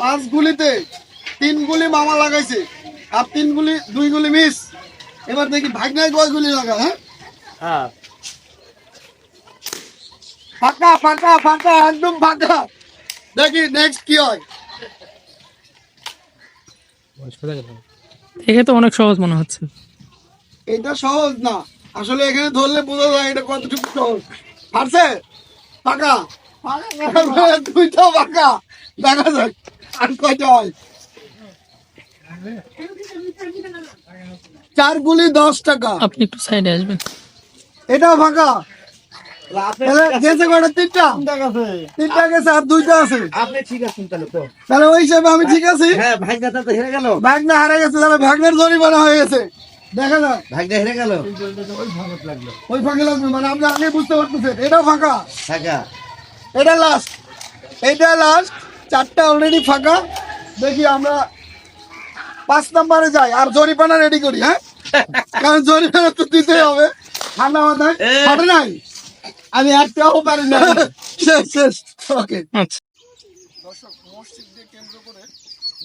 পাঁচ গুলিতে তিন গুলি মামা লাগাইছে আর তিন গুলি দুই গুলি মিস এবার দেখি ভাগনায় কয় গুলি লাগা হ্যাঁ? হ্যাঁ। ফাঁকা ফাঁকা ফাঁকা একদম ফাঁকা। দেখি নেক্সট কি হয়। দেখে তো অনেক সহজ মনে হচ্ছে। এটা সহজ না। আসলে এখানে ধরলে বোঝা যায় এটা কতটুকু সহজ। পারছে? ফাঁকা দুইটা ফাঁকা দেখা যাক আর কয়টা হয়? চার গুলি দশ টাকা। আপনি একটু সাইডে আসবেন। এটাও ফাঁকা। গেছে কয়টা? তিনটা। তিনটা গেছে। আর দুইটা আছে। আপনি ঠিক আছেন তাহলে তো। তাহলে ওই হিসাবে আমি ঠিক আছি। হ্যাঁ ভাগ্যটা তো হেরে গেল। ভাগনা হারা গেছে তাহলে ভাগনের জরিমানা হয়ে গেছে। দেখা যাক। ভাগ্যটা হেরে গেল। ওই ফাঁকে লাগবে মানে আপনি আগে বুঝতে পারতেছেন এটাও ফাঁকা। টাকা এটা লাস্ট এটা লাস্ট চারটা অলরেডি ফাঁকা। দেখি আমরা পাঁচ নাম্বারে যাই আর জরিপানা রেডি করি হ্যাঁ? কারণ জরিপানা তো দিতেই হবে। ঠান্ডা মাথায়। ফাটে নাই? আমি একটাও পারি না। শেষ শেষ। ওকে আচ্ছা। দর্শক মসজিদকে কেন্দ্র করে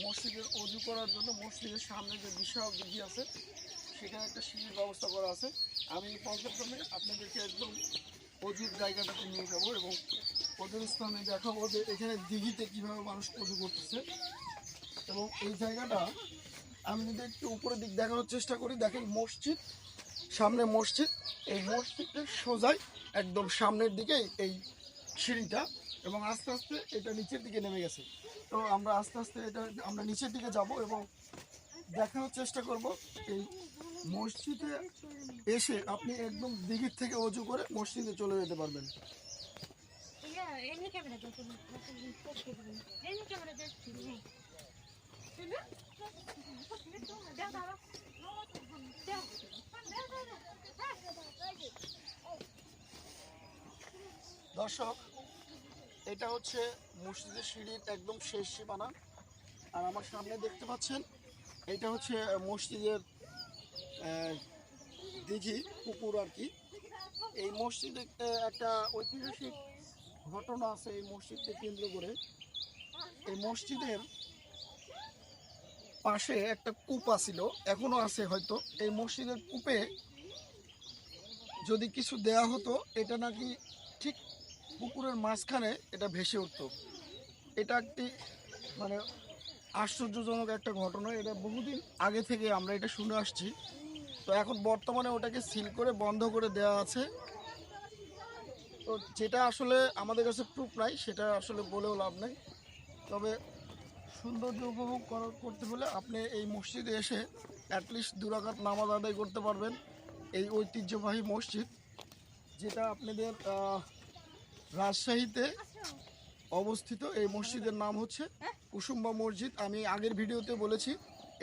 মসজিদের অজু করার জন্য মসজিদের সামনে যে বিশাল দিঘি আছে সেখানে একটা সিঁড়ির ব্যবস্থা করা আছে। আমি পর্যটনে আপনাদেরকে একদম অজুর জায়গাটাতে নিয়ে যাব এবং অজুর স্থানে দেখাবো যে এখানে দিঘিতে কীভাবে মানুষ অজু করতেছে। এবং এই জায়গাটা আমি যদি একটু উপরের দিক দেখানোর চেষ্টা করি, দেখেন মসজিদ, সামনে মসজিদ। এই মসজিদের সোজাই একদম সামনের দিকে এই সিঁড়িটা এবং আস্তে আস্তে এটা নিচের দিকে নেমে গেছে। তো আমরা আস্তে আস্তে এটা আমরা নিচের দিকে যাব এবং দেখানোর চেষ্টা করব। এই মসজিদে এসে আপনি একদম দিঘির থেকে অজু করে মসজিদে চলে যেতে পারবেন। দর্শক এটা হচ্ছে মসজিদের সিঁড়ির একদম শেষ সীমানা। আর আমার সামনে দেখতে পাচ্ছেন এটা হচ্ছে মসজিদের দিঘি, পুকুর আর কি। এই মসজিদে একটা ঐতিহাসিক ঘটনা আছে এই মসজিদকে কেন্দ্র করে। এই মসজিদের পাশে একটা কূপ আছিল, এখনও আছে হয়তো। এই মসজিদের কূপে যদি কিছু দেয়া হতো, এটা নাকি ঠিক পুকুরের মাঝখানে এটা ভেসে উঠতো। এটা একটি মানে আশ্চর্যজনক একটা ঘটনা। এটা বহুদিন আগে থেকে আমরা এটা শুনে আসছি। তো এখন বর্তমানে ওটাকে সিল করে বন্ধ করে দেওয়া আছে। তো যেটা আসলে আমাদের কাছে প্রুফ নাই, সেটা আসলে বলেও লাভ নেই। তবে সৌন্দর্য উপভোগ করতে হলে আপনি এই মসজিদে এসে অ্যাটলিস্ট দুরাকাত নামাজ আদায় করতে পারবেন। এই ঐতিহ্যবাহী মসজিদ, যেটা আপনাদের রাজশাহীতে অবস্থিত। এই মসজিদের নাম হচ্ছে কুসুম্বা মসজিদ, আমি আগের ভিডিওতে বলেছি,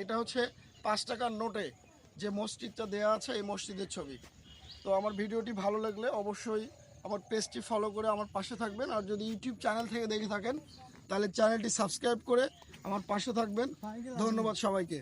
এটা হচ্ছে পাঁচ টাকার নোটে যে মসজিদটা দেয়া আছে, এই মসজিদের ছবি। তো আমার ভিডিওটি ভালো লাগলে অবশ্যই আমার পেজটি ফলো করে আমার পাশে থাকবেন। আর যদি ইউটিউব চ্যানেল থেকে দেখে থাকেন, তাহলে চ্যানেলটি সাবস্ক্রাইব করে আমার পাশে থাকবেন। ধন্যবাদ সবাইকে।